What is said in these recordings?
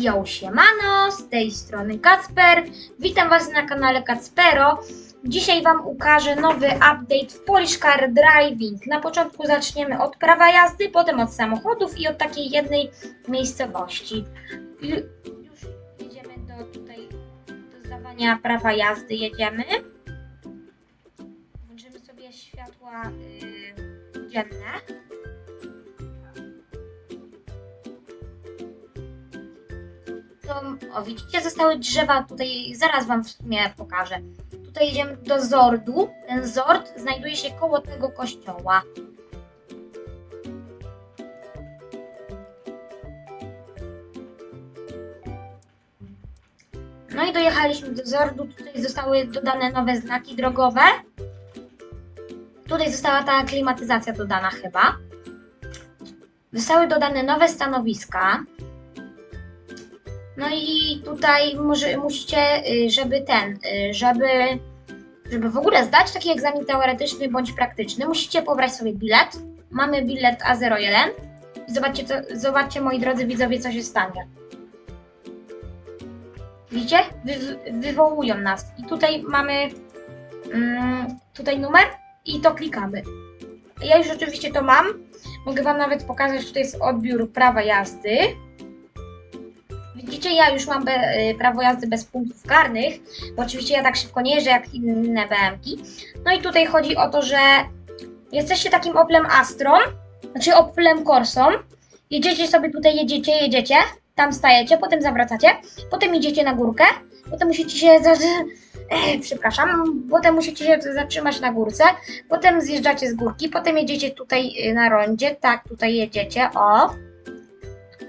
Yo, siemano, z tej strony Kacper. Witam Was na kanale Kacpero. Dzisiaj Wam ukażę nowy update w Polish Car Driving. Na początku zaczniemy od prawa jazdy, potem od samochodów i od takiej jednej miejscowości. Ju- Już jedziemy do tutaj, do zdawania prawa jazdy jedziemy. Włączymy sobie światła yy, dzienne. O widzicie, zostały drzewa tutaj, zaraz wam w sumie pokażę. Tutaj jedziemy do Zordu. Ten Zord znajduje się koło tego kościoła. No i dojechaliśmy do Zordu. Tutaj zostały dodane nowe znaki drogowe. Tutaj została ta klimatyzacja dodana chyba. Zostały dodane nowe stanowiska. No i tutaj może, musicie, y, żeby ten, y, żeby, żeby w ogóle zdać taki egzamin teoretyczny bądź praktyczny, musicie pobrać sobie bilet. Mamy bilet A01 i zobaczcie, co, zobaczcie moi drodzy widzowie, co się stanie. Widzicie? Wy, wywołują nas. I tutaj mamy mm, tutaj numer i to klikamy. Ja już oczywiście to mam. Mogę Wam nawet pokazać, tutaj jest odbiór prawa jazdy. Widzicie, ja już mam be, y, prawo jazdy bez punktów karnych, bo oczywiście ja tak szybko nie jeżdżę jak inne BM-ki. No i tutaj chodzi o to, że jesteście takim Oplem Astron, znaczy Oplem Corsą. Jedziecie sobie tutaj, jedziecie, jedziecie, tam stajecie, potem zawracacie, potem idziecie na górkę, potem musicie się, za, e, przepraszam, potem musicie się zatrzymać na górce, potem zjeżdżacie z górki, potem jedziecie tutaj y, na rondzie, tak, tutaj jedziecie, o,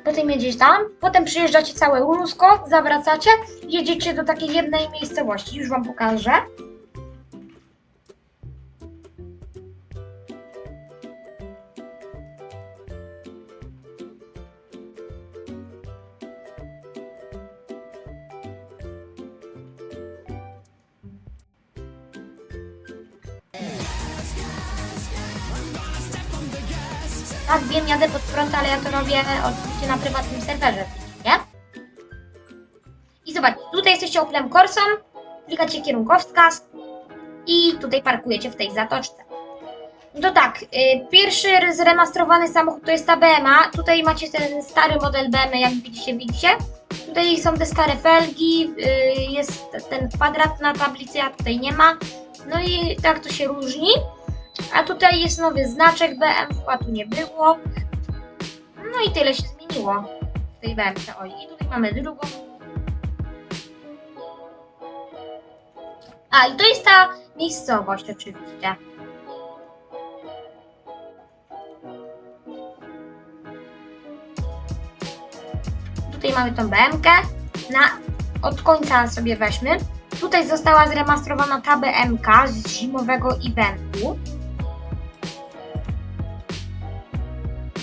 potem jedziecie tam, potem przyjeżdżacie całe Rusko, zawracacie, jedziecie do takiej jednej miejscowości, już Wam pokażę. Tak, wiem, jadę pod prąd, ale ja to robię oczywiście na prywatnym serwerze, nie? I zobacz, tutaj jesteście Oplem Corsą, klikacie kierunkowskaz i tutaj parkujecie w tej zatoczce. No tak, y, pierwszy zremasterowany samochód to jest ta BMA. Tutaj macie ten stary model BM, jak widzicie, widzicie. Tutaj są te stare felgi, y, jest ten kwadrat na tablicy, a tutaj nie ma. No i tak to się różni. A tutaj jest nowy znaczek BMW, a tu nie było. No i tyle się zmieniło w tej BMC. Oj, i tutaj mamy drugą. A, i to jest ta miejscowość oczywiście. Tutaj mamy tą BMK. Na, od końca sobie weźmy. Tutaj została zremasterowana ta BMK z zimowego eventu.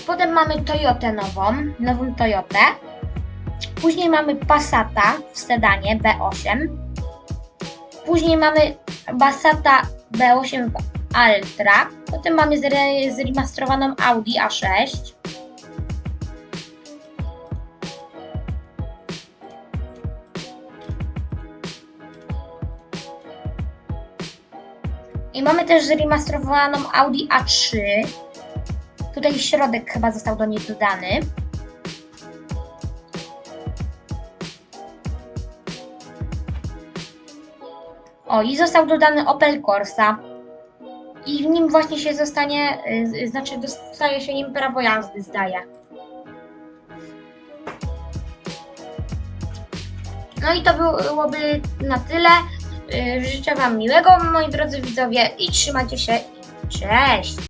Potem mamy Toyotę nową, nową Toyotę. Później mamy Passata w sedanie B8. Później mamy Passata B8 w Ultra. Potem mamy zre- zremasterowaną Audi A6. I mamy też zremasterowaną Audi A3. Tutaj środek chyba został do niej dodany. O, i został dodany Opel Corsa. I w nim właśnie się zostanie, y, znaczy dostaje się nim prawo jazdy, zdaje. No i to byłoby na tyle. Y, Życzę Wam miłego, moi drodzy widzowie, i trzymajcie się. Cześć!